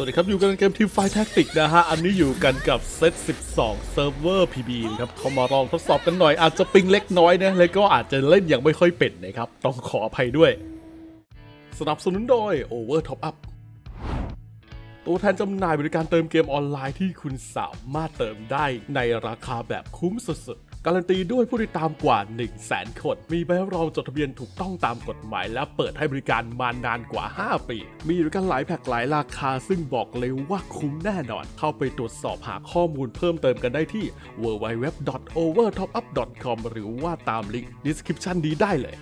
วัสดีครับ อยู่กันในเกมทีมไฟแท็กติกนะฮะ อันนี้อยู่กันกับเซต 12 เซิร์ฟเวอร์ PB นะครับเขามาลองทดสอบกันหน่อยอาจจะปิงเล็กน้อยนะ แล้วก็อาจจะเล่นอย่างไม่ค่อยเป็นนะครับ ต้องขออภัยด้วย สนับสนุนโดย Over Top Up ตัวแทนจำหน่ายบริการเติมเกมออนไลน์ที่คุณสามารถเติมได้ในราคาแบบคุ้มสุดๆ การันตีด้วยผู้ติดตามกว่า 1 0 0 0 0แสนคน มีใบรับรองจดทะเบียนถูกต้องตามกฎหมาย และเปิดให้บริการมานานกว่า 5 ปี มีบริการหลายแพ็กหลายราคา ซึ่งบอกเลยว่าคุ้มแน่นอน เข้าไปตรวจสอบหาข้อมูลเพิ่มเติมกันได้ที่ www.overtopup.com หรือว่าตามลิงก์ description นี้ได้เลย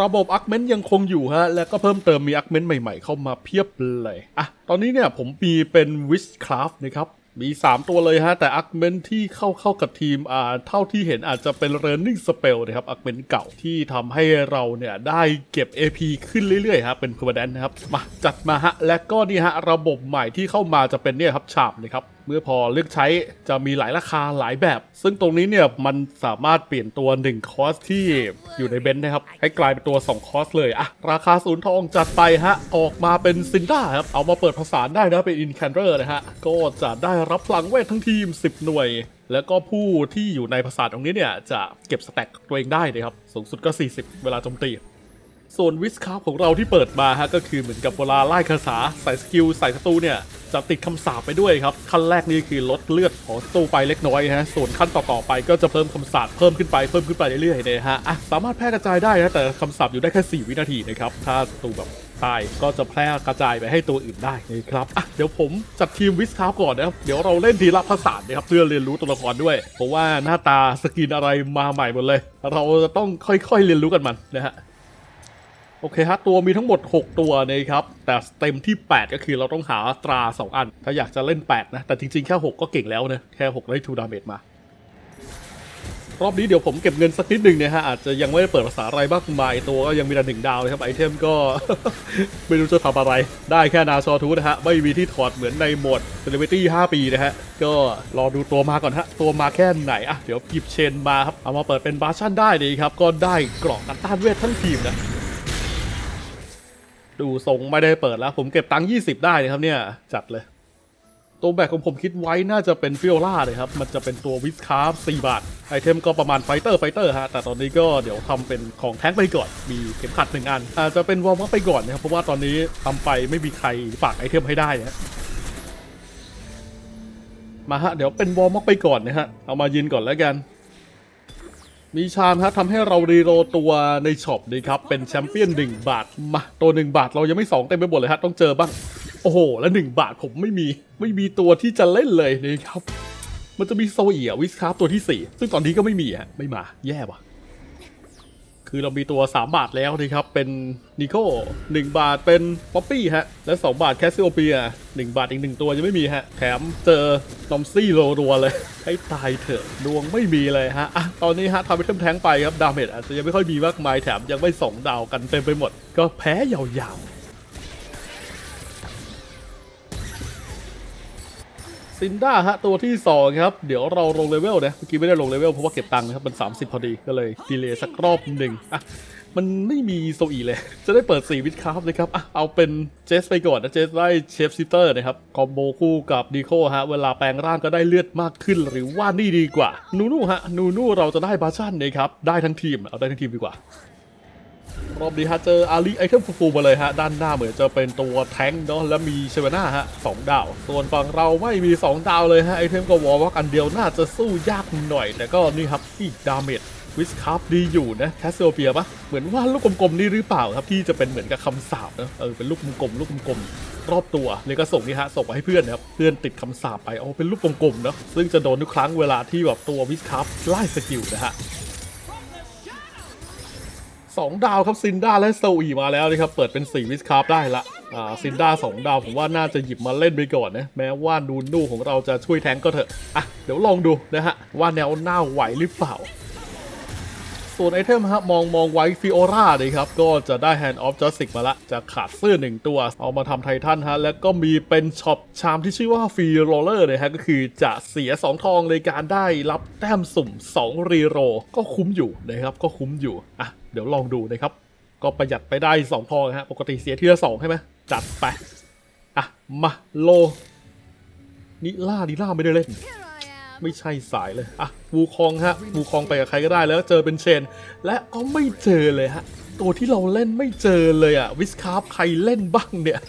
ระบบอักเมนยังคงอยู่ฮะ แล้วก็เพิ่มเติมมีอักเมนใหม่ๆ เข้ามาเพียบเลย อะ ตอนนี้เนี่ยผมมีเป็นวิชคราฟนะครับ มี3ตัวเลยฮะ แต่อักเมนที่เข้าเข้ากับทีมอ่าเท่าที่เห็นอาจจะเป็นเรนนิ่งสเปลนะครับอักเมนเก่าที่ทำให้เราเนี่ยได้เก็บ AP ขึ้นเรื่อยๆครับเป็นเพอร์แดนนะครับมาจัดมาฮะและก็นี่ฮะระบบใหม่ที่เข้ามาจะเป็นเนี่ยครับฉาบนะครับ เมื่อพอเลือกใช้จะมีหลายราคาหลายแบบ ซึ่งตรงนี้เนี่ยมันสามารถเปลี่ยนตัว 1 คอสที่อยู่ในเบนซ์นะครับ ให้กลายเป็นตัว 2 คอสเลยอะราคาศูนย์ทองจัดไปฮะ ออกมาเป็นซินด้าครับ เอามาเปิดผสานได้นะเป็นอินแคนเดอร์นะฮะ ก็จะได้รับพลังเวททั้งทีม 10 หน่วย แล้วก็ผู้ที่อยู่ในผสานตรงนี้เนี่ยจะเก็บสแต็กตัวเองได้นะครับสูงสุดก็ 40 เวลาโจมตี ส่วนวิสคาร์ของเราที่เปิดมาฮะก็คือเหมือนกับเวลาไล่คาถาใส่สกิลใส่ศัตรูเนี่ยจะติดคำสาปไปด้วยครับ ขั้นแรกนี่คือลดเลือดของศัตรูไปเล็กน้อยฮะส่วนขั้นต่อๆไปก็จะเพิ่มคำสาปเพิ่มขึ้นไปเพิ่มขึ้นไปเรื่อยๆนะฮะอะสามารถแพร่กระจายได้นะแต่คำสาปอยู่ได้แค่ 4 วินาทีนะครับถ้าศัตรูแบบตายก็จะแพร่กระจายไปให้ตัวอื่นได้นะครับอะเดี๋ยวผมจัดทีมวิสคาร์ก่อนนะครับเดี๋ยวเราเล่นทีละภาษานะครับเพื่อเรียนรู้ตัวละครด้วย เพราะว่าหน้าตาสกินอะไรมาใหม่หมดเลย เราจะต้องค่อยๆเรียนรู้กันมันนะฮะ อเคฮะตัวมีทั้งหมด 6 ตัวนะครับ แต่เต็มที่ 8 ก็คือเราต้องหาตรา 2 อัน ถ้าอยากจะเล่น 8 นะ แต่จริงๆ แค่ 6 ก็เก่งแล้วนะ แค่ 6 ได้2ดาเมจมา รอบนี้เดี๋ยวผมเก็บเงินสักนิดหนึ่งเนี่ยฮะ อาจจะยังไม่ได้เปิดภาษาอะไรมากมาย ตัวก็ยังมีแต่หนึ่งดาวเลยครับ ไอเทมก็ ไม่รู้จะทำอะไร ได้แค่นาซอทูนะฮะ ไม่มีที่ถอดเหมือนในโหมด Celebrity 5ปีนะฮะ ก็รอดูตัวมาก่อนฮะ ตัวมาแค่ไหนอะเดี๋ยวหยิบเชนมาครับ เอามาเปิดเป็นบาชั่นได้ดีครับ ก็ได้กรอกกันต้านเวททั้งทีมนะ ดูทรงไม่ได้เปิดแล้ว ผมเก็บตังค์20ได้นะครับเนี่ย จัดเลย ตัวแบกของผมคิดไว้น่าจะเป็นฟิโอล่าเลยครับ มันจะเป็นตัววิสคาร์4บาท ไอเทมก็ประมาณไฟเตอร์ไฟเตอร์ฮะ แต่ตอนนี้ก็เดี๋ยวทำเป็นของแท้งไปก่อน มีเข็มขัดหนึ่งอัน อาจจะเป็นวอลมัไปก่อนนะครับ เพราะว่าตอนนี้ทำไปไม่มีใครฝากไอเทมให้ได้นะมาฮะ เดี๋ยวเป็นวอลมัไปก่อนนะฮะ เอามายืนก่อนแล้วกัน มีชามครับทำให้เรารีโรตัวในช็อปดีครับ เป็นแชมเปี้ยน1บาท มา ตัว1บาทเรายังไม่2เต็มไปหมดเลยฮะต้องเจอบ้าง โอ้โห แล้ว1บาทผมไม่มี ไม่มีตัวที่จะเล่นเลยนี่ครับ มันจะมีโซเอียวิสคาร์ตัวที่ 4 ซึ่งตอนนี้ก็ไม่มีฮะไม่มาแย่ว่ะ คือเรามีตัว 3 บาทแล้วนะครับ เป็นนิโก้1บาทเป็นป๊อปปี้ฮะ และ 2 บาทแคสซิโอเปีย1บาทอีก 1 ตัวยังไม่มีฮะ แถมเจอนอมซี่โรัวเลย ให้ตายเถอะ ดวงไม่มีเลยฮะอะตอนนี้ฮะทำไปเทมแทงไปครับ ดาเมจอาจจะยังไม่ค่อยมีมากมายแถมยังไม่2ดาวกันเต็มไปหมด ก็แพ้ยาวๆ ซินด้าฮะตัวที่ 2 ครับ เดี๋ยวเราลงเลเวลนะเมื่อกี้ไม่ได้ลงเลเวลเพราะว่าเก็บตังค์นะครับ มัน 30 พอดีก็เลยดีเลย์สักรอบหนึ่งอะมันไม่มีโซอีเลย จะได้เปิด 4 วิดคราฟเลยครับอะเอาเป็นเจสไปก่อนนะ เจสได้เชฟซิเตอร์นะครับ คอมโบคู่กับดีโคฮะ เวลาแปลงร่างก็ได้เลือดมากขึ้นหรือว่านี่ดีกว่า นูนูฮะ นูนูเราจะได้บาชันนะครับ ได้ทั้งทีม เอาได้ทั้งทีมดีกว่า รอบนี้ฮะเจออาลีไอเทมฟูๆมาเลยฮะ ด้านหน้าเหมือนจะเป็นตัวแทงเนาะแล้วมีเชเวน่าฮะสองดาว ส่วนฝั่งเราไม่มี 2 ดาวเลยฮะ ไอเทมก็วอลวักอันเดียวน่าจะสู้ยากหน่อย แต่ก็นี่ครับอีกดาเมจวิสคัพดีอยู่นะแคสเซเปียปะเหมือนว่าลูกกลมๆนี่หรือเปล่าครับ ที่จะเป็นเหมือนกับคำสาปนะเออเป็นลูกกลมๆลูกกลมๆรอบตัวเลยก็ส่งนี่ฮะส่งไปให้เพื่อนนะครับเพื่อนติดคำสาปไปเอาเป็นลูกกลมๆเนาะซึ่งจะโดนทุกครั้งเวลาที่แบบตัววิสคัพไล่สกิลนะฮะ สองดาวครับซินด้าและโซอีมาแล้วนะครับเปิดเป็น4วิสคาร์ได้ละอ่าซินด้าสองดาวผมว่าน่าจะหยิบมาเล่นไปก่อนนะแม้ว่านูนูของเราจะช่วยแทงก็เถอะอะเดี๋ยวลองดูนะฮะว่าแนวหน้าไหวหรือเปล่า ส่วนไอเทมฮะมองมองไว้ฟิโอราเลยครับ ก็จะได้ Hand of Justice มาละจะขาดเสื้อหนึ่งตัว เอามาทำไททันฮะ แล้วก็มีเป็นช็อปชามที่ชื่อว่าฟรีโรเลอร์เลยฮะ ก็คือจะเสีย 2 ทองในการได้รับแต้มสุ่ม 2 รีโร ก็คุ้มอยู่นะครับ ก็คุ้มอยู่ อะ เดี๋ยวลองดูนะครับ ก็ประหยัดไปได้สองทองฮะ ปกติเสียทีละสองใช่ไหมจัดไป อะ มาโลนิล่านิล่าไม่ได้เล่น ไม่ใช่สายเลยอะวูคองฮะวูคองไปกับใครก็ได้แล้วเจอเป็นเชน และก็ไม่เจอเลยฮะตัวที่เราเล่นไม่เจอเลยอะวิสคาร์ฟใครเล่นบ้างเนี่ย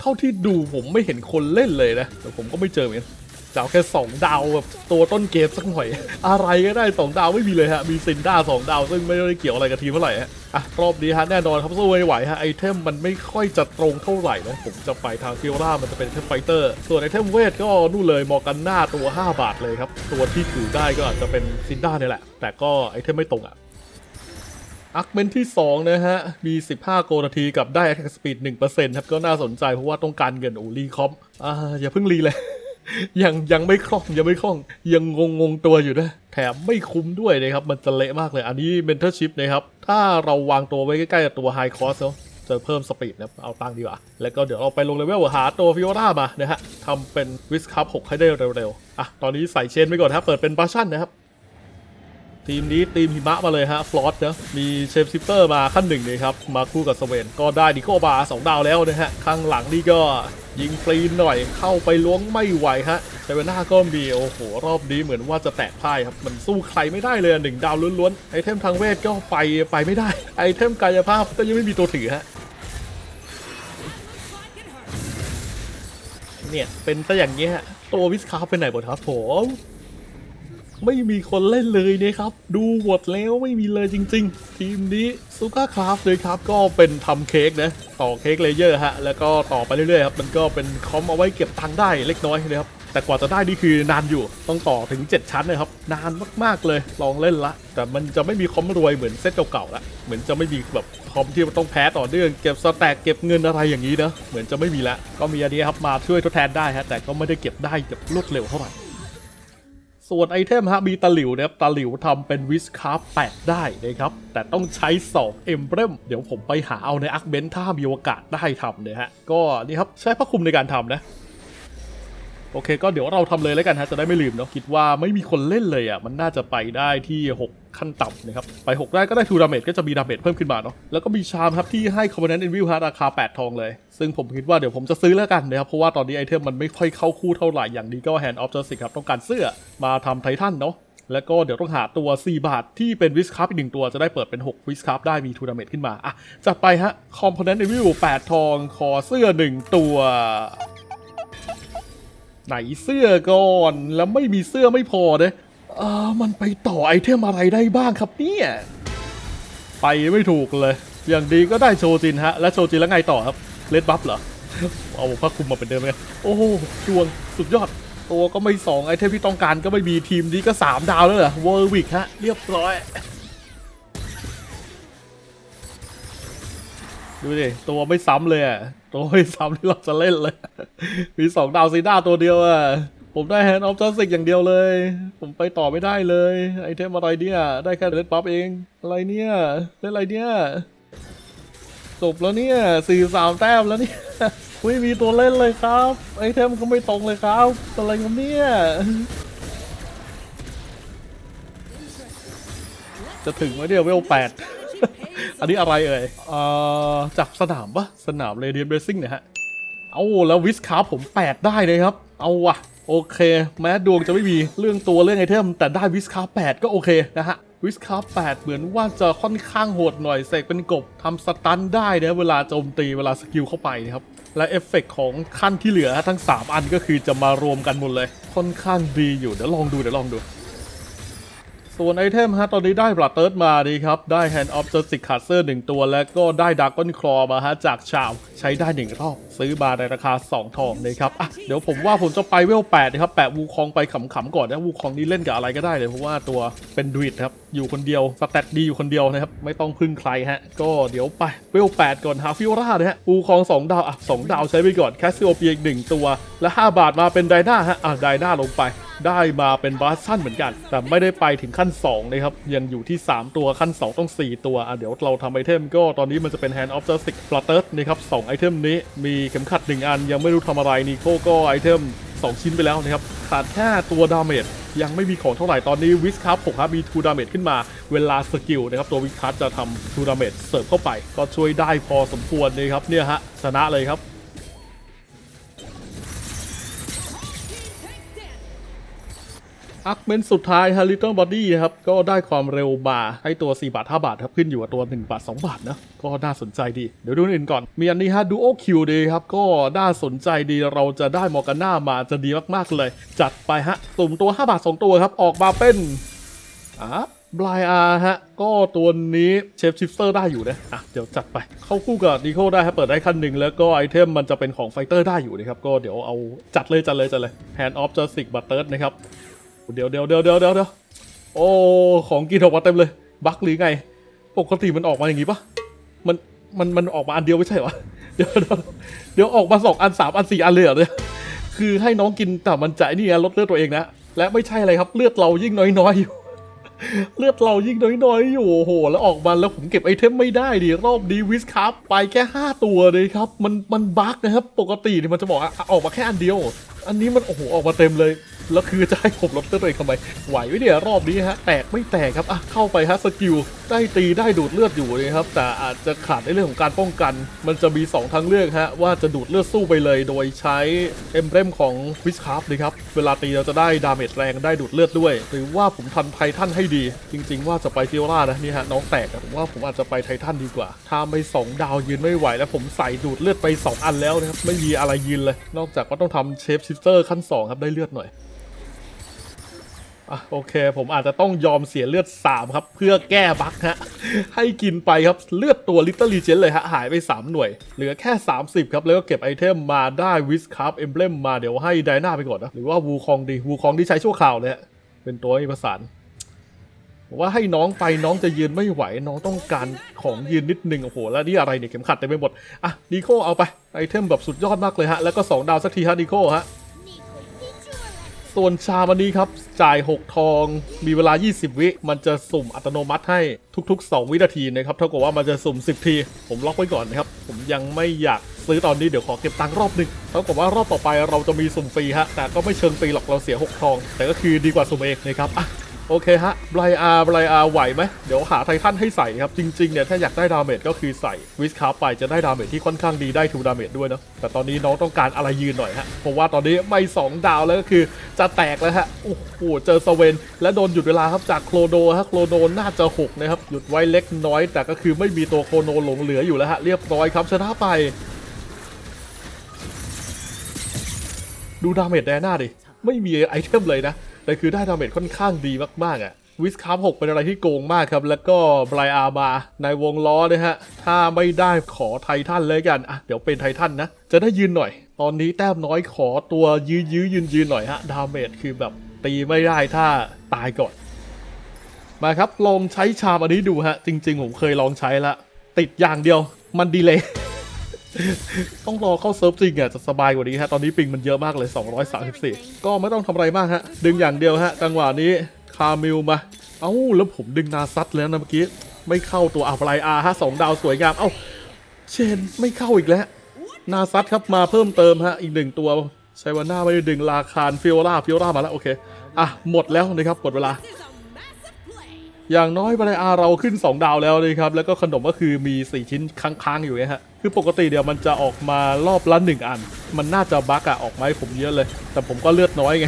เท่าที่ดูผมไม่เห็นคนเล่นเลยนะแต่ผมก็ไม่เจอเหมือน กันจะเอาแค่2ดาวแบบตัวต้นเกมสักหน่อย อะไรก็ได้2ดาวไม่มีเลยฮะมีซินด้า2ดาว ซึ่งไม่ได้เกี่ยวอะไรกับทีมเท่าไหร่ฮะอะรอบนี้ฮะแน่นอนครับสู้ไม่ไหวฮะไอเทมมันไม่ค่อยจะตรงเท่าไหร่นะผมจะไปทางฟิโอรามันจะเป็นเทมไฟเตอร์ส่วนไอเทมเวทก็นู่นเลยมอกันหน้าตัว 5 บาทเลยครับตัวที่ถือได้ก็อาจจะเป็นซินด้าเนี่ยแหละ แต่ก็ไอเทมไม่ตรงอะอักเมนที่ 2 นะฮะ มี 15 โกนาทีกับได้ attack speed 1%ครับ ก็น่าสนใจเพราะว่าต้องการเงินโอ้รีคอมอ่าอย่าเพิ่งรีเลย ยังยังไม่คล่องยังไม่คล่อง ยังงงงงตัวอยู่นะแถมไม่คุ้มด้วยนะครับมันจะเละมากเลย อันนี้เมนเทอร์ชิพนะครับ ถ้าเราวางตัวไว้ใกล้ๆกับตัวไฮคอสเนาะจะเพิ่มสปีดนะเอาตังดีกว่า แล้วก็เดี๋ยวเราไปลงเลเวลหาตัวฟิโอรามานะฮะทำเป็นวิสคัพ6ให้ได้เร็วๆ อะ ตอนนี้ใส่เชนไปก่อนครับเปิดเป็นบาชั่นนะครับ ทีมนี้ทีมหิมะมาเลยฮะฟลอตนะมีเชฟซิปเปอร์มาขั้นหนึ่งเลยครับมาคู่กับสเวนก็ได้ดิโกบาสองดาวแล้วนะฮะข้างหลังนี่ก็ยิงฟรีหน่อยเข้าไปล้วงไม่ไหวฮะแต่เวน่าก็มีโอ้โห รอบนี้เหมือนว่าจะแตกพ่ายครับ มันสู้ใครไม่ได้เลยหนึ่งดาวล้วนๆ ไอเทมทางเวทก็ไปไปไม่ได้ ไอเทมกายภาพก็ยังไม่มีตัวถือฮะเนี่ย เป็นซะอย่างนี้ฮะ ตัววิสคาร์ไปไหนหมดครับผม ไม่มีคนเล่นเลยเนี่ยครับ ดูหมดแล้วไม่มีเลยจริง ๆ ทีมนี้ซูก้าคราฟเลยครับ ก็เป็นทำเค้กนะ ต่อเค้กเลเยอร์ฮะ แล้วก็ต่อไปเรื่อยๆครับ มันก็เป็นคอมเอาไว้เก็บตังค์ได้เล็กน้อยนะครับ แต่กว่าจะได้นี่คือนานอยู่ ต้องต่อถึง 7 ชั้นนะครับ นานมากๆเลย ลองเล่นละ แต่มันจะไม่มีคอมรวยเหมือนเซตเก่าๆละ เหมือนจะไม่มีแบบคอมที่มันต้องแพ้ต่อเนื่องเก็บสแต็กเก็บเงินอะไรอย่างนี้นะ เหมือนจะไม่มีละ ก็มีอันนี้ครับมาช่วยทดแทนได้ฮะ แต่ก็ไม่ได้เก็บได้แบบรวดเร็วเท่าไหร่ ส่วนไอเทมฮะมีตะหลิวนะครับตะหลิวทำเป็นวิสคาร์แปดได้นะครับ แต่ต้องใช้2เอ็มเบรมเดี๋ยวผมไปหาเอาในอักเบนถ้ามีโอกาสได้ทำเนี่ยฮะ ก็นี่ครับใช้พระคุมในการทำนะ โอเค ก็เดี๋ยวเราทำเลยแล้วกันฮะจะได้ไม่ลืมเนาะคิดว่าไม่มีคนเล่นเลยอะมันน่าจะไปได้ที่6 ขั้นต่ำนะครับ ไป 6 ได้ก็ได้ทูดาเมจก็จะมีดาเมจเพิ่มขึ้นมาเนาะ แล้วก็มีชามครับที่ให้คอมมานด์เอ็นวิวฮะราคา 8 ทองเลย ซึ่งผมคิดว่าเดี๋ยวผมจะซื้อแล้วกันนะครับ เพราะว่าตอนนี้ไอเทมมันไม่ค่อยเข้าคู่เท่าไหร่ อย่างนี้ก็แฮนด์ออฟเจอร์สิครับต้องการเสื้อมาทำไททันเนาะแล้วก็เดี๋ยวต้องหาตัว 4 บาทที่เป็นวิสคัพอีกหนึ่งตัวจะได้เปิดเป็น 6 วิสคัพได้มีทูนาเมนต์ขึ้นมา อะ จัดไปฮะคอมโพเนนต์ในวิว8 ทองขอเสื้อ 1 ตัว ไหนเสื้อก่อน แล้วไม่มีเสื้อไม่พอเด้ เออมันไปต่อไอเทมอะไรได้บ้างครับเนี่ย ไปไม่ถูกเลย อย่างดีก็ได้โชจินฮะ และโชจินแล้วไงต่อครับเลดบัฟเหรอ เอาผ้าคลุมมาเป็นเดิมเลยโอ้โหดวงสุดยอด ตัวก็ไม่สองไอเทมที่ต้องการก็ไม่มีทีมนี้ก็ 3 ดาวแล้วเหรอเวอร์วิกฮะ เรียบร้อย ดูดิ ตัวไม่ซ้ำเลยอะตัวไม่ซ้ำที่เราจะเล่นเลย มีสองดาวซีด้าตัวเดียวอะ ผมได้แฮนด์ออฟจัสติกอย่างเดียวเลย ผมไปต่อไม่ได้เลย ไอเทมอะไรเนี่ย ได้แค่เลดปั๊บเอง อะไรเนี่ยเล่นอะไรเนี่ยจบแล้วเนี่ยสี่สามแต้มแล้วเนี่ยไม่มีตัวเล่นเลยครับ ไอเทมก็ไม่ตรงเลยครับ อะไรกันเนี่ย จะถึงไหมเนี่ยเวลแปดอันนี้อะไรเอ่ยเอ่อจากสนามปะสนามเรเดียนเบสซิ่งเนี่ยฮะ เอาแล้ววิสคาร์ผม8ได้เลยครับ เอาวะ โอเค แม้ดวงจะไม่มีเรื่องตัวเรื่องไอเทม แต่ได้วิสคาร์8ก็โอเคนะฮะวิสคาร์8เหมือนว่าจะค่อนข้างโหดหน่อยเสกเป็นกบทำสตันได้นะเวลาโจมตีเวลาสกิลเข้าไปนะครับ และเอฟเฟกต์ของขั้นที่เหลือทั้ง 3 อันก็คือจะมารวมกันหมดเลย ค่อนข้างดีอยู่เดี๋ยวลองดูเดี๋ยวลองดู ส่วนไอเทมฮะตอนนี้ได้บลัดเติร์ดมาดีครับ ได้ Hand of Justice c a s t e r 1ตัว แล้วก็ได้ด a r k ก n Claw มาฮะจากชาวใช้ได้1รอบ ซื้อมาในราคา 2 ทองนะครับอะเดี๋ยวผมว่าผมจะไปเวล8นะครับแปะวูคองไปขำๆก่อนนะวูคองนี้เล่นกับอะไรก็ได้เลยเพราะว่าตัวเป็นด u ิดครับอยู่คนเดียวสแตทดีอยู่คนเดียวนะครับไม่ต้องพึ่งใครฮะก็เดี๋ยวไปเวล8ก่อนหาฟิวรานะฮะวูคอง2ดาวอะ2ดาวใช้ไปก่อนแคสซิโอเปียอีก1ตัวและ 5 บาทมาเป็นไดนาฮะอะไดนาลงไป ได้มาเป็นบาสซันเหมือนกัน แต่ไม่ได้ไปถึงขั้น2นะครับ ยังอยู่ที่ 3 ตัวขั้น 2 ต้อง 4 ตัวอะเดี๋ยวเราทำไอเทมก็ตอนนี้มันจะเป็น Hand of Justice Flutter นะครับ2ไอเทมนี้มีเข็มขัด 1 อัน ยังไม่รู้ทำอะไรนิโคก็ไอเทม 2 ชิ้นไปแล้วนะครับ ขาดแค่ตัวดาเมจยังไม่มีของเท่าไหร่ตอนนี้วิสคัพผมครับมีทูดาเมจขึ้นมาเวลาสกิลนะครับตัววิสคัพจะทำทูดาเมจเสิร์ฟเข้าไป ก็ช่วยได้พอสมควรเลยครับเนี่ยฮะชนะเลยครับ อักเมนสุดท้ายฮะ Little Body ครับ ก็ได้ความเร็วมาให้ตัว 4 บาท 5 บาทครับ ขึ้นอยู่กับตัว 1 บาท 2 บาทนะ ก็น่าสนใจดี เดี๋ยวดูอื่นก่อน มีอันนี้ฮะ Duo Q ดีครับ ก็น่าสนใจดีเราจะได้มอร์กาน่ามาจะดีมากๆเลย จัดไปฮะสุ่มตัว 5 บาท 2 ตัวครับ ออกมาเป็นอะบลายอาฮะ ก็ตัวนี้เชฟชิฟเตอร์ได้อยู่นะ อะ เดี๋ยวจัดไป เข้าคู่กับดีโคได้ครับเปิดได้ขั้นหนึ่งแล้วก็ไอเทมมันจะเป็นของไฟเตอร์ได้อยู่นะครับ ก็เดี๋ยวเอาจัดเลยจัดเลยจัดเลย Hand of Justice Butter นะครับ เดี๋ยวเดี๋ยวเดี๋ยวเดี๋ยวเดี๋ยวเดี๋ยวโอ้ของกินออกมาเต็มเลย บักหรือไง ปกติมันออกมาอย่างงี้ปะมันมันมันออกมาอันเดียวไม่ใช่หรอเดี๋ยวเดี๋ยวเดี๋ยวออกมาสองอันสามอันสี่อันเลยเหรอเนี่ยคือให้น้องกินแต่มันจะไอ้นี่ไงลดเลือดตัวเองนะและไม่ใช่อะไรครับเลือดเรายิ่งน้อยๆอยู่เลือดเรายิ่งน้อยๆอยู่โอ้โห แล้วออกมาแล้วผมเก็บไอเทมไม่ได้ดิรอบนี้วิสครับไปแค่ 5 ตัวเลยครับ มันมันบั๊กนะครับ ปกตินี่มันจะบอกอออกมาแค่อันเดียว อันนี้มันโอ้โหออกมาเต็มเลย แล้วคือจะให้ผมลดเลือดตัวเองทำไมไหวไหมเนี่ยรอบนี้ฮะ แตกไม่แตกครับอะเข้าไปฮะสกิลได้ตีได้ดูดเลือดอยู่เลยครับ แต่อาจจะขาดในเรื่องของการป้องกัน มันจะมี 2 ทางเลือกฮะ ว่าจะดูดเลือดสู้ไปเลย โดยใช้เอมเบรมของวิสคาร์ฟนะครับ เวลาตีเราจะได้ดาเมจแรงได้ดูดเลือดด้วย หรือว่าผมทันไททันให้ดี จริง ๆ ว่าจะไปฟิโอล่านะนี่ฮะน้องแตกผมว่าผมอาจจะไปไททันดีกว่าถ้าไม่สองดาวยืนไม่ไหว แล้วผมใส่ดูดเลือดไปสองอันแล้วนะครับไม่มีอะไรยืนเลย นอกจากว่าต้องทำเชฟชิฟเตอร์ขั้นสองครับได้เลือดหน่อย อะโอเค ผมอาจจะต้องยอมเสียเลือด 3 ครับ เพื่อแก้บั๊กฮะ ให้กินไปครับเลือดตัวลิตเติ้ลลีเจนเลยฮะ หายไป 3 หน่วย เหลือแค่ 30 ครับ แล้วก็เก็บไอเทมมาได้วิสคาร์เอมเบลมมาเดี๋ยวให้ไดนาไปก่อนนะ หรือว่าวูคองดี วูคองที่ใช้ชั่วคราวเลยฮะ เป็นตัวให้ประสานว่าให้น้องไปน้องจะยืนไม่ไหว น้องต้องการของยืนนิดนึงโอ้โหแล้วนี่อะไรเนี่ยเข็มขัดเต็มไปหมดอะดีโคเอาไปไอเทมแบบสุดยอดมากเลยฮะแล้วก็สองดาวสักทีฮะดีโคฮะ ส่วนชามันนี้ครับ จ่าย 6 ทอง มีเวลา 20 วิ มันจะสุ่มอัตโนมัติให้ทุก ๆ 2 วินาทีนะครับ เท่ากับว่ามันจะสุ่ม 10 ที ผมล็อกไว้ก่อนนะครับ ผมยังไม่อยากซื้อตอนนี้เดี๋ยวขอเก็บตังค์รอบหนึ่งเท่ากับว่ารอบต่อไปเราจะมีสุ่มฟรีฮะ แต่ก็ไม่เชิงฟรีหรอกเราเสีย 6 ทอง แต่ก็คือดีกว่าสุ่มเองนะครับอะ โอเคฮะไบรอาร์ไบรอาร์ไหวไหมเดี๋ยวหาไททันให้ใส่ครับ จริงๆเนี่ยถ้าอยากได้ดาเมจก็คือใส่วิสคาร์ไปจะได้ดาเมจที่ค่อนข้างดีได้ทูดาเมจด้วยเนาะแต่ตอนนี้น้องต้องการอะไรยืนหน่อยฮะเพราะว่าตอนนี้ไม่ 2 ดาวแล้วก็คือจะแตกแล้วฮะโอ้โหเจอสเวนและโดนหยุดเวลาครับจากโคลโดฮะโคลโดน่าจะหกนะครับหยุดไว้เล็กน้อย แต่ก็คือไม่มีตัวโครโนหลงเหลืออยู่แล้วฮะเรียบร้อยครับชนะไป ดูดาเมจแดน่าดิไม่มีไอเทมเลยนะ แต่คือได้ดาเมจค่อนข้างดีมากๆอะ่ะวิสคาร์หกเป็นอะไรที่โกงมากครับ แล้วก็ไบรอาร์มาในวงล้อนะฮะ ถ้าไม่ได้ขอไททันเลยกัน อะ เดี๋ยวเป็นไททันนะ จะได้ยืนหน่อย ตอนนี้แต้มน้อยขอตัวยื้อยื้อยืนยืนหน่อยฮะ ดาเมจคือแบบตีไม่ได้ถ้าตายก่อน มาครับ ลองใช้ชามอันนี้ดูฮะ จริง ๆ ผมเคยลองใช้ละ ติดอย่างเดียว มันดีเลย ต้องรอเข้าเซิร์ฟจริงอะจะสบายกว่านี้ฮะ ตอนนี้ปิงมันเยอะมากเลย 234 ก็ไม่ต้องทำอะไรมากฮะ ดึงอย่างเดียวฮะ จังหวะนี้คามิลมา เอ้า แล้วผมดึงนาซัดแล้วนะเมื่อกี้ ไม่เข้าตัวอัปไลอาร์ฮะสองดาวสวยงาม เอ้า เชนไม่เข้าอีกแล้ว นาซัดครับมาเพิ่มเติมฮะ อีกหนึ่งตัวใช้วันหน้าไม่ได้ดึงราคารฟิโอล่าฟิโอล่ามาแล้วโอเค อะ หมดแล้วนะครับหมดเวลาอย่างน้อยบรายาเราขึ้น 2 ดาวแล้วเลยครับ แล้วก็ขนมก็คือมี 4 ชิ้นค้าง ๆ อยู่ไงฮะ คือปกติเดี๋ยวมันจะออกมารอบละหนึ่งอัน มันน่าจะบั๊กอะออกมาให้ผมเยอะเลย แต่ผมก็เลือดน้อยไง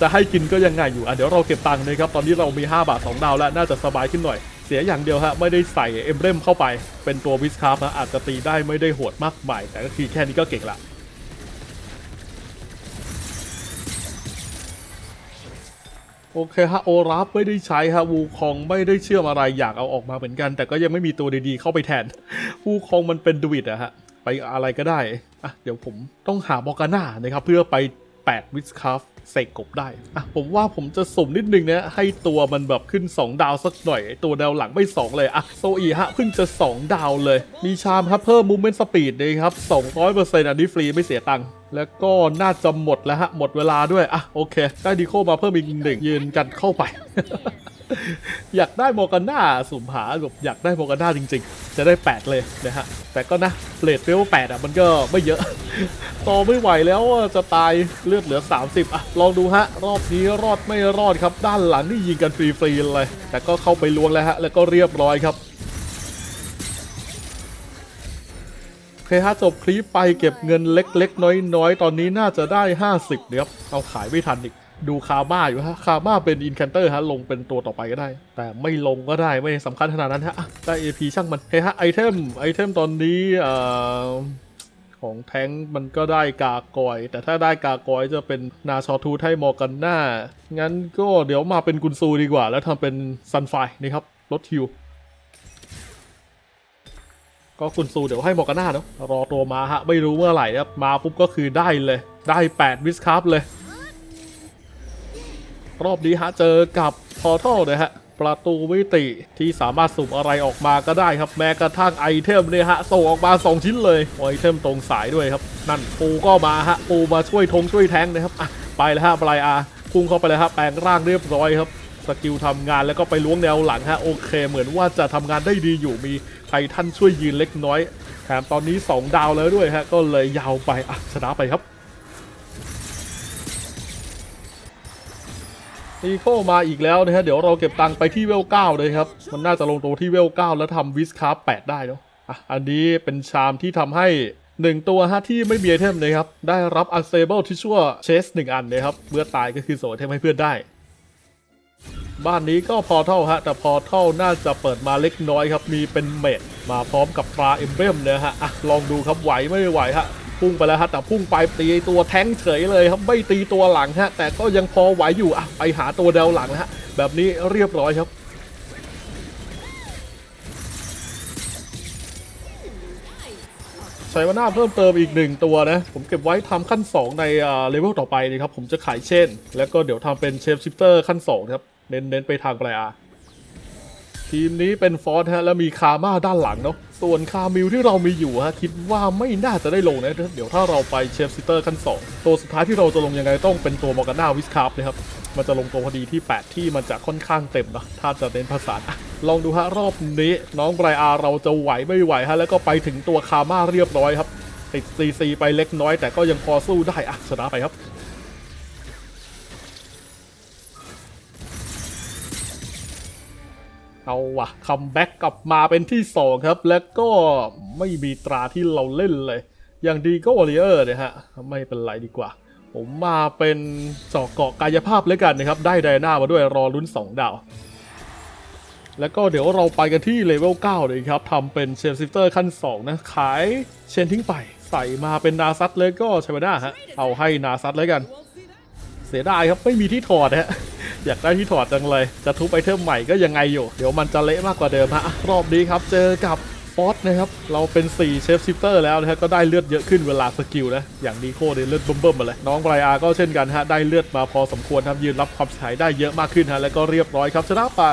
จะให้กินก็ยังไงอยู่อะเดี๋ยวเราเก็บตังค์นะครับ ตอนนี้เรามี 5 บาท 2 ดาวแล้ว น่าจะสบายขึ้นหน่อย เสียอย่างเดียวฮะ ไม่ได้ใส่เอ็มเบรมเข้าไป เป็นตัววิสคาร์ฟนะอาจจะตีได้ไม่ได้โหดมากมายแต่ก็คือแค่นี้ก็เก่งละ โอเคฮะโอรับไม่ได้ใช้ฮะวูคองไม่ได้เชื่อมอะไรอยากเอาออกมาเหมือนกัน แต่ก็ยังไม่มีตัวดีๆเข้าไปแทนวูคองมันเป็นดวิดอะฮะไปอะไรก็ได้อะเดี๋ยวผมต้องหาบอกาน่านะครับเพื่อไปแปดวิสคาฟ เสกกบได้อะผมว่าผมจะสุ่มนิดนึงนะ ให้ตัวมันแบบขึ้น 2 ดาวสักหน่อย ตัวดาวหลังไม่ 2 เลยอะโซอีฮะเพิ่งจะ 2 ดาวเลย มีชามครับเพิ่มมูเมนต์สปีดนะครับ200%อันนี้ฟรีไม่เสียตังค์แล้วก็น่าจะหมดแล้วฮะ หมดเวลาด้วย อะ โอเค ได้ดีโคมาเพิ่มอีกหนึ่งยืนกันเข้าไป อยากได้โมกาน่าสุ่มหาแบบอยากได้โมกาน่าจริง ๆ จะได้ 8 เลยนะฮะ แต่ก็นะเลดเวล8อะมันก็ไม่เยอะ โตไม่ไหวแล้วจะตายเลือดเหลือ 30 อะ ลองดูฮะ รอบนี้รอดไม่รอดครับ ด้านหลังนี่ยิงกันฟรีๆเลย แต่ก็เข้าไปล้วงแล้วฮะ แล้วก็เรียบร้อยครับโอเคฮะจบคลิปไปเก็บเงินเล็ก ๆ น้อย ๆ ตอนนี้น่าจะได้ 50เนี่ยครับเอาขายไม่ทันอีก ดูคาม่าอยู่ฮะคาม่าเป็นอินแคนเตอร์ฮะลงเป็นตัวต่อไปก็ได้ แต่ไม่ลงก็ได้ไม่สำคัญขนาดนั้นฮะได้ AP ช่างมันเฮ้ฮะไอเทมไอเทมตอนนี้อ่อของแท้งมันก็ได้กากอย แต่ถ้าได้กากอยจะเป็นนาชอทูไทมอร์กันหน้า งั้นก็เดี๋ยวมาเป็นกุนซูดีกว่า แล้วทำเป็นซันไฟนี่ครับลดฮิวก็กุนซูเดี๋ยวให้มอร์กันหน้าเนาะรอตัวมาฮะ ไม่รู้เมื่อไหร่นะครับมาปุ๊บก็คือได้เลย ได้ 8 วิสคัพเลย รอบนี้ฮะเจอกับพอร์ทัลนะฮะประตูมิติที่สามารถสุ่มอะไรออกมาก็ได้ครับ แม้กระทั่งไอเทมเนี่ยฮะส่งออกมา 2 ชิ้นเลยไอเทมตรงสายด้วยครับ นั่นปูก็มาฮะปูมาช่วยทงช่วยแทงนะครับอะไปแล้วฮะปลายอาพุ่งเข้าไปเลยฮะแปลงร่างเรียบร้อยครับสกิลทำงานแล้วก็ไปล้วงแนวหลังฮะโอเค เหมือนว่าจะทำงานได้ดีอยู่มีไททันช่วยยืนเล็กน้อยแถมตอนนี้ 2 ดาวแล้วด้วยฮะก็เลยยาวไปอะชนะไปครับ อีโคมาอีกแล้วนะฮะ เดี๋ยวเราเก็บตังค์ไปที่เวลเก้าเลยครับ มันน่าจะลงตัวที่เวลเก้าแล้วทำวิสคาร์แปดได้เนาะอะอันนี้เป็นชามที่ทำให้หนึ่งตัวฮะที่ไม่มีไอเทมเลยครับ ได้รับ unstable ที่ชั่วเชสหนึ่งอันนะครับเมื่อตายก็คือโสดไอเทมให้เพื่อนได้ บ้านนี้ก็พอเท่าฮะ แต่พอเท่าน่าจะเปิดมาเล็กน้อยครับ มีเป็นเมดมาพร้อมกับปลาเอมเบมเนี่ยฮะอะลองดูครับไหวไม่ไหวฮะ พุ่งไปแล้วฮะแต่พุ่งไปตีตัวแท้งเฉยเลยครับไม่ตีตัวหลังฮะแต่ก็ยังพอไหวอยู่อะไปหาตัวเดวหลังนะฮะแบบนี้เรียบร้อยครับใช้วาน่าเพิ่มเติมอีกหนึ่งตัวนะ ผมเก็บไว้ทำขั้น 2 ในเลเวลต่อไปนะครับ ผมจะขายเช่น แล้วก็เดี๋ยวทำเป็นเชฟชิปเตอร์ขั้น2ครับ เน้นๆไปทางปลายอา ทีมนี้เป็นฟอร์สฮะแล้วมีคาม่าด้านหลังเนาะส่วนคามิลที่เรามีอยู่ฮะคิดว่าไม่น่าจะได้ลงนะเดี๋ยวถ้าเราไปเชฟซิเตอร์ขั้น2ตัวสุดท้ายที่เราจะลงยังไงต้องเป็นตัวมอร์กาน่าวิสคาร์นะครับมันจะลงตัวพอดีที่ 8 ที่มันจะค่อนข้างเต็มนะถ้าจะเน้นภาษาลองดูฮะรอบนี้ น้องไบรอาร์เราจะไหวไม่ไหวฮะแล้วก็ไปถึงตัวคาม่าเรียบร้อยครับติดซีซีไปเล็กน้อยแต่ก็ยังพอสู้ได้อะชนะไปครับ เอาวะคัมแบ็กกลับมาเป็นที่ 2 ครับ แล้วก็ไม่มีตราที่เราเล่นเลย อย่างดีก็วอริเออร์เนี่ยฮะ ไม่เป็นไรดีกว่า ผมมาเป็นเจาะเกาะกายภาพเลยกันนะครับ ได้ไดนามาด้วยรอลุ้น 2 ดาว แล้วก็เดี๋ยวเราไปกันที่เลเวล9เลยครับทำเป็นเชนซิฟเตอร์ขั้น 2 นะ ขายเชนทิ้งไป ใส่มาเป็นนาซัตเลยก็ใช้ไหม่ได้ฮะเอาให้นาซัตเลยกัน เสียดายครับไม่มีที่ถอดฮะอยากได้ที่ถอดจังเลย จะทุบไอเทมใหม่ก็ยังไงอยู่ เดี๋ยวมันจะเละมากกว่าเดิมฮะรอบนี้ครับ เจอกับฟอสนะครับเราเป็น 4 เชฟซิปเตอร์แล้วนะฮะก็ได้เลือดเยอะขึ้นเวลาสกิลนะอย่างดีโคเนี่ยเลือดเบิ่มๆมาเลย น้องไบรอาร์ก็เช่นกันฮะได้เลือดมาพอสมควรครับยืนรับความเสียหายได้เยอะมากขึ้นฮะแล้วก็เรียบร้อยครับชนะไป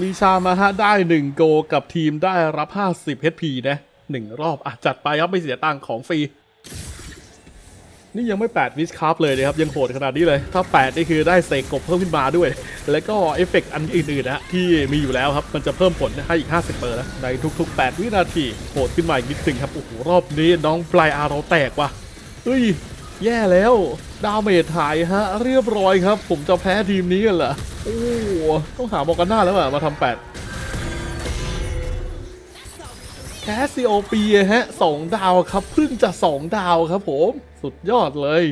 มีชามาฮะได้ 1 โกกับทีมได้รับ 50 HP นะ 1 รอบอะจัดไปครับไม่เสียตังค์ของฟรี นี่ยังไม่8วิสคาร์ฟเลยนะครับ ยังโหดขนาดนี้เลย ถ้า 8 นี่คือได้เสกกบเพิ่มขึ้นมาด้วย แล้วก็เอฟเฟกต์อันอื่นๆนะที่มีอยู่แล้วครับ มันจะเพิ่มผลให้อีก 50เปอร์นะในทุก ๆ 8 วินาทีโหดขึ้นมาอีกนิดนึงครับโอ้โหรอบนี้น้องปลายอาร์เราแตกว่ะเฮ้ยแย่แล้ว ดาวเมจหายฮะ เรียบร้อยครับ ผมจะแพ้ทีมนี้กันเหรอโอ้ต้องหาบอกกันหน้าแล้วอะมาทำแปด แคสซีโอปีฮะสองดาวครับเพิ่งจะสองดาวครับผมสุดยอดเลย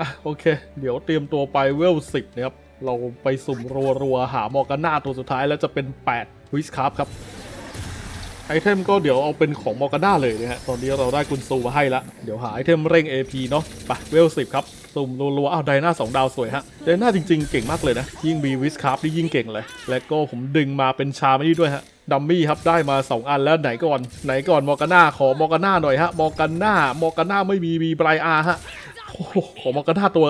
อะ โอเค เดี๋ยวเตรียมตัวไปเวลสิบนะครับ เราไปสุ่มรัวๆ หามอร์กาน่าตัวสุดท้ายแล้วจะเป็น 8 วิสคาร์ฟครับ ไอเทมก็เดี๋ยวเอาเป็นของมอร์กาน่าเลยนะฮะ ตอนนี้เราได้กุนซูมาให้ละ เดี๋ยวหาไอเทมเร่ง AP เนาะไปเวลสิบครับสุ่มรัวๆอ้าวไดนาสองดาวสวยฮะ ไดนาจริงๆ เก่งมากเลยนะ ยิ่งมีวิสคาร์ฟนี่ยิ่งเก่งเลย และก็ผมดึงมาเป็นชาไม่นี่ด้วยฮะ ดัมมี่ครับได้มา 2 อันแล้วไหนก่อน ไหนก่อนมอร์กาน่าขอมอร์กาน่าหน่อยฮะมอร์กาน่ามอร์กาน่าไม่มีมีไบรอาฮะขอมอร์กาน่าตัว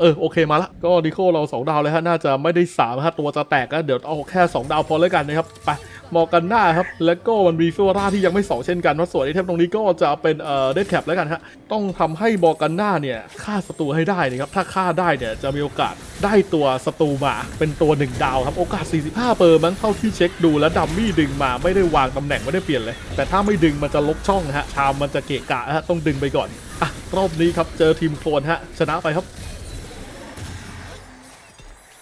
เออโอเคมาละก็ดิโคเรา 2 ดาวเลยฮะน่าจะไม่ได้3ฮะตัวจะแตกก็เดี๋ยวเอาแค่ 2 ดาวพอแล้วกันนะครับไป มอกันหน้าครับ แล้วก็มันมีฟิวราที่ยังไม่2เช่นกันเพราส่วนไอเทมตรงนี้ก็จะเป็นเอ่อเดดแคปแล้วกันฮะต้องทำให้มอกันหน้าเนี่ยฆ่าศัตรูให้ได้นะครับถ้าฆ่าได้เนี่ยจะมีโอกาสได้ตัวศัตรูมาเป็นตัว 1 ดาวครับ โอกาส 45 เปอร์มั้งเท่าที่เช็คดูแล้วดัมมี่ดึงมาไม่ได้วางตำแหน่งไม่ได้เปลี่ยนเลย แต่ถ้าไม่ดึงมันจะลกช่องฮะชามมันจะเกะกะฮะต้องดึงไปก่อนอะรอบนี้ครับเจอทีมโคลนฮะชนะไปครับ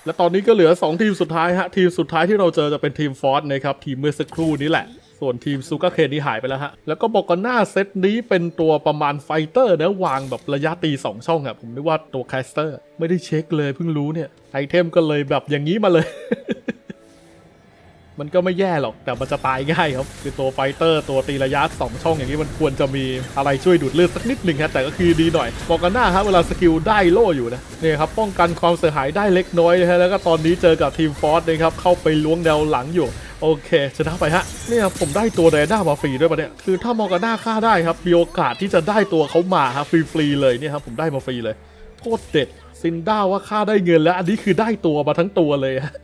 และตอนนี้ก็เหลือ 2 ทีมสุดท้ายฮะ ทีมสุดท้ายที่เราเจอจะเป็นทีมฟอร์สนะครับ ทีมเมื่อสักครู่นี้แหละ ส่วนทีมซูกาเคนนี่หายไปแล้วฮะ แล้วก็บอกกันหน้าเซตนี้เป็นตัวประมาณไฟเตอร์นะวางแบบระยะตี 2 ช่องอะผมนึกว่าตัวแคสเตอร์ ไม่ได้เช็คเลยเพิ่งรู้เนี่ยไอเทมก็เลยแบบอย่างนี้มาเลย มันก็ไม่แย่หรอกแต่มันจะตายง่ายครับ คือตัวไฟเตอร์ตัวตีระยะ 2 ช่องอย่างนี้มันควรจะมีอะไรช่วยดูดเลือดสักนิดหนึ่งครับแต่ก็คือดีหน่อยบอกกันหน้าครับเวลาสกิลได้โล่อยู่นะเนี่ยครับป้องกันความเสียหายได้เล็กน้อยนะฮะแล้วก็ตอนนี้เจอกับทีมฟอสนะครับเข้าไปล้วงแนวหลังอยู่โอเคชนะไปฮะเนี่ยผมได้ตัวแดน่ามาฟรีด้วยปะเนี่ยคือถ้ามอร์กาน่าฆ่าได้ครับมีโอกาสที่จะได้ตัวเขามาครับฟรีๆเลยเนี่ยครับผมได้มาฟรีเลยโคตรเด็ด ซินด้าว่าค่าได้เงินแล้ว อันนี้คือได้ตัวมาทั้งตัวเลยฮะ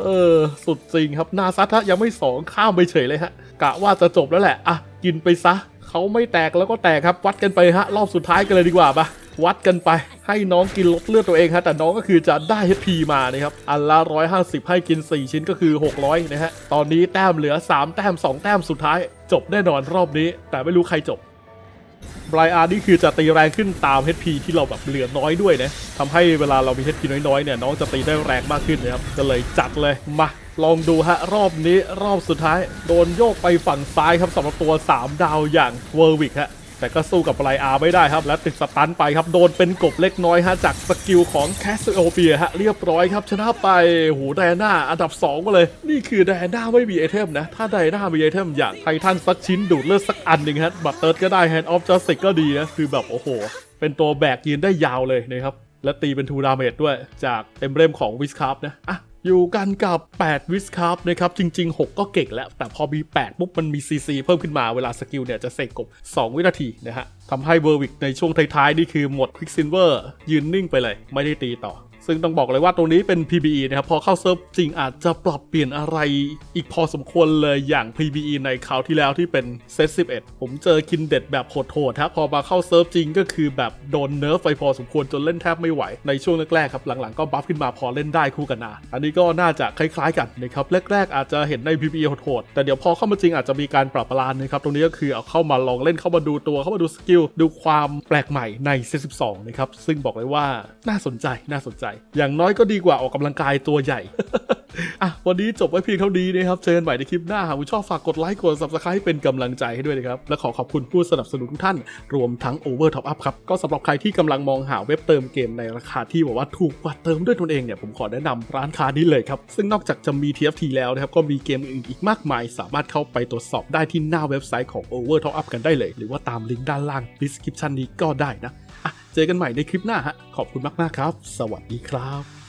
เออ สุดจริงครับนาซัตฮะยังไม่สองข้ามไปเฉยเลยฮะกะว่าจะจบแล้วแหละอะกินไปซะเขาไม่แตกแล้วก็แตกครับ วัดกันไปฮะรอบสุดท้ายกันเลยดีกว่าปะวัดกันไปให้น้องกินลดเลือดตัวเองฮะแต่น้องก็คือจะได้ HP มานะครับอันละ 150 ให้กิน 4 ชิ้นก็คือ 600 นะฮะตอนนี้แต้มเหลือ 3 แต้ม 2 แต้มสุดท้าย จบแน่นอนรอบนี้ แต่ไม่รู้ใครจบ บรายอาร์นี่คือจะตีแรงขึ้นตาม HP ที่เราแบบเหลือน้อยด้วยนะทำให้เวลาเรามี HP น้อยๆเนี่ยน้องจะตีได้แรงมากขึ้นนะครับก็เลยจัดเลยมาลองดูฮะรอบนี้รอบสุดท้าย โดนโยกไปฝั่งซ้ายครับสำหรับตัว 3 ดาวอย่างเวอร์วิกฮะ แต่ก็สู้กับไบรอาไม่ได้ครับ และติดสตันไปครับ โดนเป็นกบเล็กน้อยฮะ จากสกิลของแคสโอเปียฮะ เรียบร้อยครับ ชนะไปหูแดน่าอันดับ 2 มาเลย นี่คือแดน่าไม่มีไอเทมนะ ถ้าแดน่ามีไอเทมอย่างไททันสักชิ้นดูดเลือดสักอันหนึ่งฮะบัตเติร์ดก็ได้แฮนด์ออฟจัสติกก็ดีนะคือแบบโอ้โห เป็นตัวแบกยืนได้ยาวเลยนะครับและตีเป็นทูดาเมจด้วยจากเอ็มเบรมของวิสคาร์นะอะ อยู่กันกับ 8 วิสครับนะครับ จริง ๆ 6 ก็เก่งแล้ว แต่พอมี 8 ปุ๊บ มันมี CC เพิ่มขึ้นมาเวลาสกิลเนี่ยจะเสกกบ 2 วินาทีนะฮะทำให้เวอร์วิกในช่วงท้าย ๆ นี่คือหมดควิกซินเวอร์ยืนนิ่งไปเลย ไม่ได้ตีต่อ ซึ่งต้องบอกเลยว่าตรงนี้เป็น PBE นะครับ พอเข้าเซิร์ฟจริงอาจจะปรับเปลี่ยนอะไรอีกพอสมควรเลยอย่าง PBE ในคราวที่แล้วที่เป็นเซต11 ผมเจอคินเด็ดแบบโหดๆครับพอมาเข้าเซิร์ฟจริงก็คือแบบโดนเนิร์ฟไปพอสมควรจนเล่นแทบไม่ไหว ในช่วงแรกๆครับ หลังๆก็บัฟขึ้นมาพอเล่นได้คู่กันนาอันนี้ก็น่าจะคล้ายๆกันนะครับแรกๆอาจจะเห็นใน PBE โหดๆแต่เดี๋ยวพอเข้ามาจริงอาจจะมีการปรับปรานนะครับตรงนี้ก็คือเอาเข้ามาลองเล่นเข้ามาดูตัวเข้ามาดูสกิลดูความแปลกใหม่ในเซต12นะครับซึ่งบอกเลยว่าน่าสนใจน่าสนใจอย่างน้อยก็ดีกว่าออกกำลังกายตัวใหญ่อะวันนี้จบไว้เพียงเท่านี้นะครับ เจอกันใหม่ในคลิปหน้าหากคุณชอบฝากกดไลค์กด subscribe ให้เป็นกำลังใจให้ด้วยนะครับ และขอขอบคุณผู้สนับสนุนทุกท่าน รวมทั้ง Over Top Up ครับ ก็สำหรับใครที่กำลังมองหาเว็บเติมเกมในราคาที่บอกว่าถูกกว่าเติมด้วยตนเองเนี่ยผมขอแนะนำร้านค้านี้เลยครับ ซึ่งนอกจากจะมี TFT แล้วนะครับก็มีเกมอื่นอีกมากมาย สามารถเข้าไปตรวจสอบได้ที่หน้าเว็บไซต์ของ Over Top Up กันได้เลย หรือว่าตามลิงก์ด้านล่าง description นี้ก็ได้นะ เจอกันใหม่ในคลิปหน้าฮะ ขอบคุณมากๆครับ สวัสดีครับ